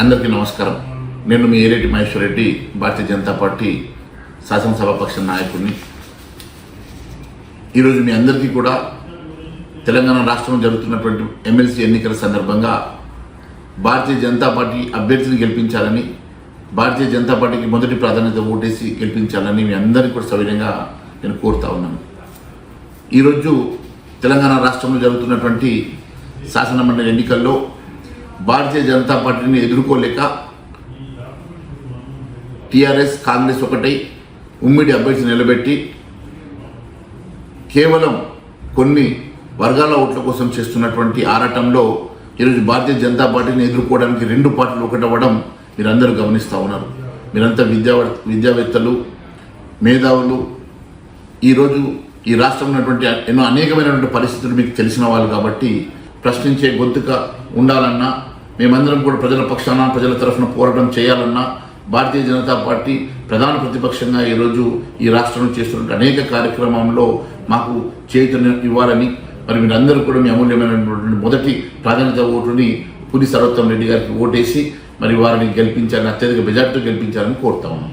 అందరికీ నమస్కారం. నేను మీ ఏరెడ్డి మహేశ్వర్ రెడ్డి భారతీయ జనతా పార్టీ శాసనసభాపక్ష నాయకుడిని. ఈరోజు మీ అందరికీ కూడా తెలంగాణ రాష్ట్రంలో జరుగుతున్నటువంటి ఎమ్మెల్సీ ఎన్నికల సందర్భంగా భారతీయ జనతా పార్టీ అభ్యర్థిని గెలిపించాలని భారతీయ జనతా పార్టీకి మొదటి ప్రాధాన్యత ఓటేసి గెలిపించాలని మీ అందరికీ కూడా సవినయంగా నేను కోరుతా ఉన్నాను. ఈరోజు తెలంగాణ రాష్ట్రంలో జరుగుతున్నటువంటి శాసనమండలి ఎన్నికల్లో భారతీయ జనతా పార్టీని ఎదుర్కోలేక టీఆర్ఎస్ కాంగ్రెస్ ఒకటై ఉమ్మిడి అభ్యర్థి నిలబెట్టి కేవలం కొన్ని వర్గాల ఓట్ల కోసం చేస్తున్నటువంటి ఆరాటంలో ఈరోజు భారతీయ జనతా పార్టీని ఎదుర్కోవడానికి రెండు పార్టీలు ఒకటవ్వడం మీరందరూ గమనిస్తూ ఉన్నారు. మీరంతా విద్యా విద్యావేత్తలు మేధావులు. ఈరోజు ఈ రాష్ట్రంలో ఉన్నటువంటి ఎన్నో అనేకమైనటువంటి పరిస్థితులు మీకు తెలిసిన వాళ్ళు కాబట్టి ప్రశ్నించే గొంతుక ఉండాలన్నా మేమందరం కూడా ప్రజల పక్షాన ప్రజల తరఫున పోరాటం చేయాలన్నా భారతీయ జనతా పార్టీ ప్రధాన ప్రతిపక్షంగా ఈరోజు ఈ రాష్ట్రంలో చేస్తున్న అనేక కార్యక్రమంలో మాకు చేతులు ఇవ్వాలని మరి మీరందరూ కూడా మీ అమూల్యమైనటువంటి మొదటి ప్రాధాన్యత ఓటుని పులి సర్వోత్తం రెడ్డి గారికి ఓటేసి మరి వారిని గెలిపించాలని అత్యధిక మెజార్టీ గెలిపించాలని కోరుతా ఉన్నాం.